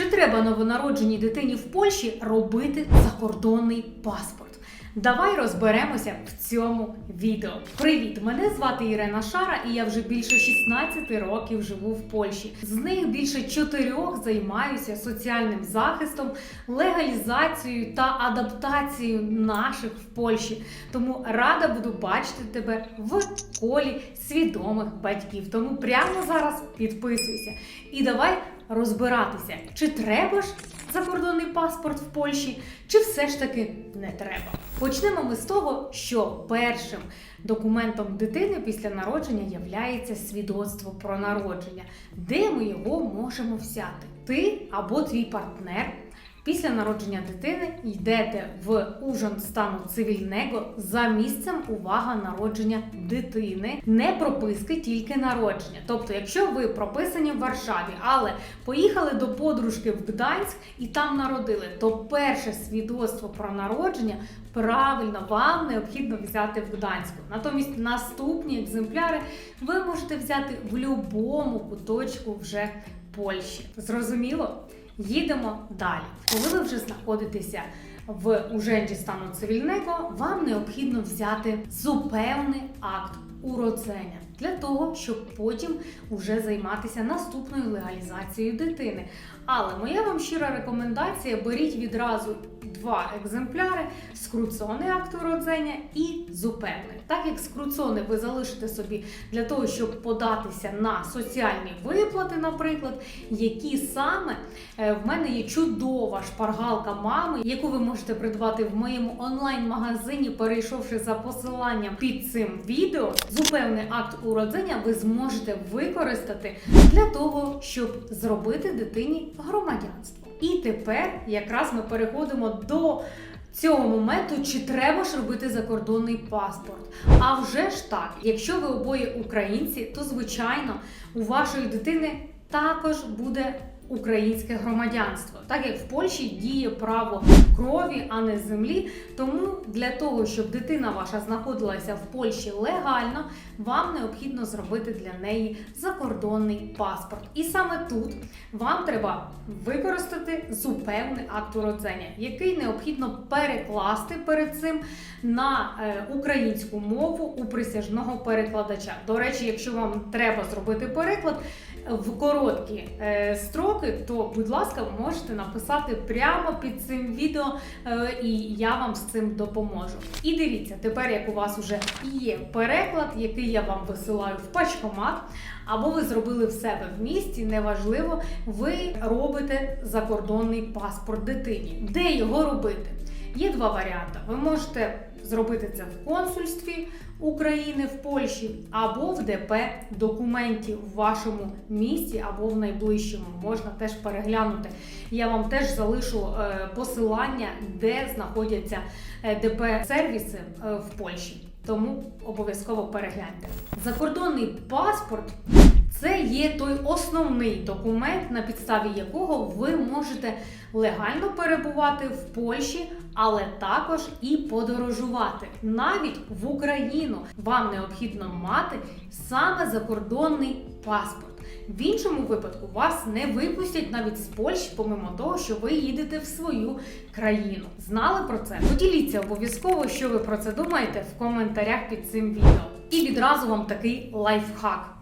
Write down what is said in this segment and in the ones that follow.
Чи треба новонародженій дитині в Польщі робити закордонний паспорт? Давай розберемося в цьому відео. Привіт! Мене звати Ірена Шара, і я вже більше 16 років живу в Польщі. З них більше чотирьох займаюся соціальним захистом, легалізацією та адаптацією наших в Польщі. Тому рада буду бачити тебе в колі свідомих батьків. Тому прямо зараз підписуйся і давай розбиратися, чи треба ж закордонний паспорт в Польщі, чи все ж таки не треба. Почнемо ми з того, що першим документом дитини після народження являється свідоцтво про народження, де ми його можемо взяти. Ти або твій партнер. Після народження дитини йдете в ужин стану цивільного за місцем увага народження дитини, не прописки, тільки народження. Тобто, якщо ви прописані в Варшаві, але поїхали до подружки в Гданськ і там народили, то перше свідоцтво про народження правильно вам необхідно взяти в Гданську. Натомість наступні екземпляри ви можете взяти в будь-якому куточку вже Польщі. Зрозуміло? Їдемо далі. Коли ви вже знаходитеся в уженді стану цивільного, вам необхідно взяти зупевний акт уродження для того, щоб потім уже займатися наступною легалізацією дитини. Але моя вам щира рекомендація: беріть відразу два екземпляри: скруцоний акт уродження і зупевний. Так як скруцони ви залишите собі для того, щоб податися на соціальні виплати, наприклад, які саме е, в мене є чудова шпаргалка мами, яку ви можете придбати в моєму онлайн-магазині, перейшовши за посиланням під цим відео. Зупевний акт уродження ви зможете використати для того, щоб зробити дитині громадянство. І тепер якраз ми переходимо до цього моменту, чи треба ж робити закордонний паспорт. А вже ж так, якщо ви обоє українці, то звичайно у вашої дитини також буде українське громадянство, так як в Польщі діє право крові, а не землі. Тому для того, щоб дитина ваша знаходилася в Польщі легально, вам необхідно зробити для неї закордонний паспорт. І саме тут вам треба використати зупевний акт уродження, який необхідно перекласти перед цим на е, українську мову у присяжного перекладача. До речі, якщо вам треба зробити переклад в короткі е, строки, то, будь ласка, можете написати прямо під цим відео, е, і я вам з цим допоможу. І дивіться, тепер як у вас вже є переклад, який я вам висилаю в пачкомат, або ви зробили в себе в місті, неважливо, ви робите закордонний паспорт дитині. Де його робити? Є два варіанти. Ви можете зробити це в консульстві України в Польщі або в ДП документів в вашому місті або в найближчому. Можна теж переглянути. Я вам теж залишу е, посилання, де знаходяться е, ДП сервіси е, в Польщі. Тому обов'язково перегляньте. Закордонний паспорт це є той основний документ, на підставі якого ви можете легально перебувати в Польщі, але також і подорожувати навіть в Україну. Вам необхідно мати саме закордонний паспорт. В іншому випадку вас не випустять навіть з Польщі, помимо того, що ви їдете в свою країну. Знали про це? Поділіться обов'язково, що ви про це думаєте в коментарях під цим відео. І відразу вам такий лайфхак.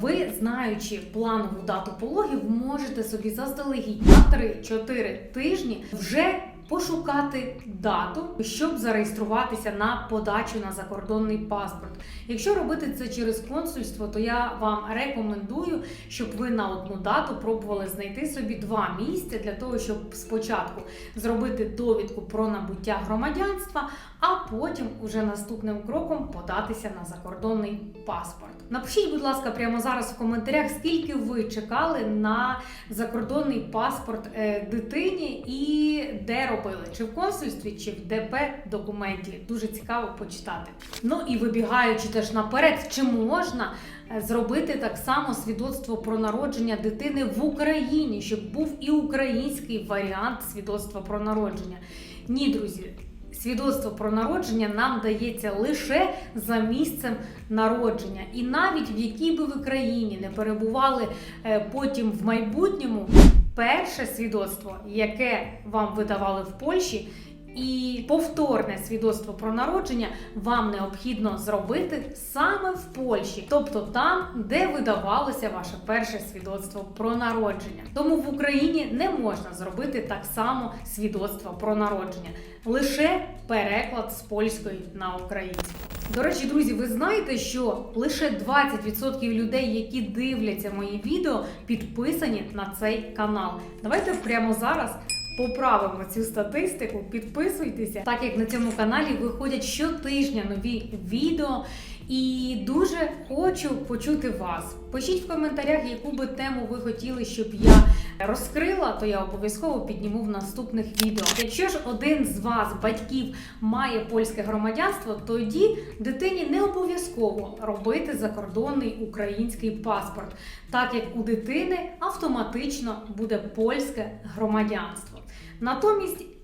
Ви, знаючи планову дату пологів, можете собі заздалегідь на 3-4 тижні вже пошукати дату, щоб зареєструватися на подачу на закордонний паспорт. Якщо робити це через консульство, то я вам рекомендую, щоб ви на одну дату пробували знайти собі два місця для того, щоб спочатку зробити довідку про набуття громадянства, а потім уже наступним кроком податися на закордонний паспорт. Напишіть, будь ласка, прямо зараз в коментарях, скільки ви чекали на закордонний паспорт е, дитині і де робили, чи в консульстві, чи в ДП документі. Дуже цікаво почитати. Ну і вибігаючи теж наперед, чи можна е, зробити так само свідоцтво про народження дитини в Україні, щоб був і український варіант свідоцтва про народження? Ні, друзі. Свідоцтво про народження нам дається лише за місцем народження, і навіть в якій би ви країні не перебували е, потім в майбутньому, перше свідоцтво, яке вам видавали в Польщі, і повторне свідоцтво про народження вам необхідно зробити саме в Польщі, тобто там, де видавалося ваше перше свідоцтво про народження. Тому в Україні не можна зробити так само свідоцтво про народження, лише переклад з польської на українську. До речі, друзі, ви знаєте, що лише 20% людей, які дивляться мої відео, підписані на цей канал. Давайте прямо зараз поправимо цю статистику. Підписуйтеся, так як на цьому каналі виходять щотижня нові відео. І дуже хочу почути вас. Пишіть в коментарях, яку би тему ви хотіли, щоб я розкрила, то я обов'язково підніму в наступних відео. Якщо ж один з вас, батьків, має польське громадянство, тоді дитині не обов'язково робити закордонний український паспорт, так як у дитини автоматично буде польське громадянство. Натомість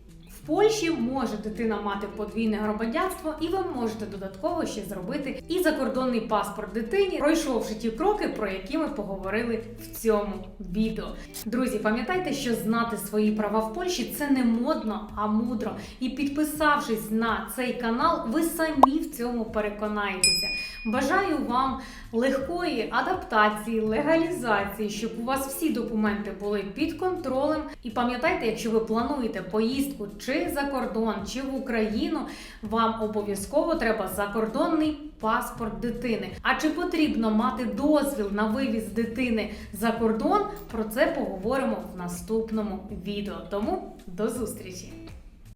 Польщі може дитина мати подвійне громадянство, і ви можете додатково ще зробити і закордонний паспорт дитині, пройшовши ті кроки, про які ми поговорили в цьому відео. Друзі, пам'ятайте, що знати свої права в Польщі це не модно, а мудро. І підписавшись на цей канал, ви самі в цьому переконаєтеся. Бажаю вам легкої адаптації, легалізації, щоб у вас всі документи були під контролем. І пам'ятайте, якщо ви плануєте поїздку чи за кордон, чи в Україну, вам обов'язково треба закордонний паспорт дитини. А чи потрібно мати дозвіл на вивіз дитини за кордон? Про це поговоримо в наступному відео. Тому до зустрічі!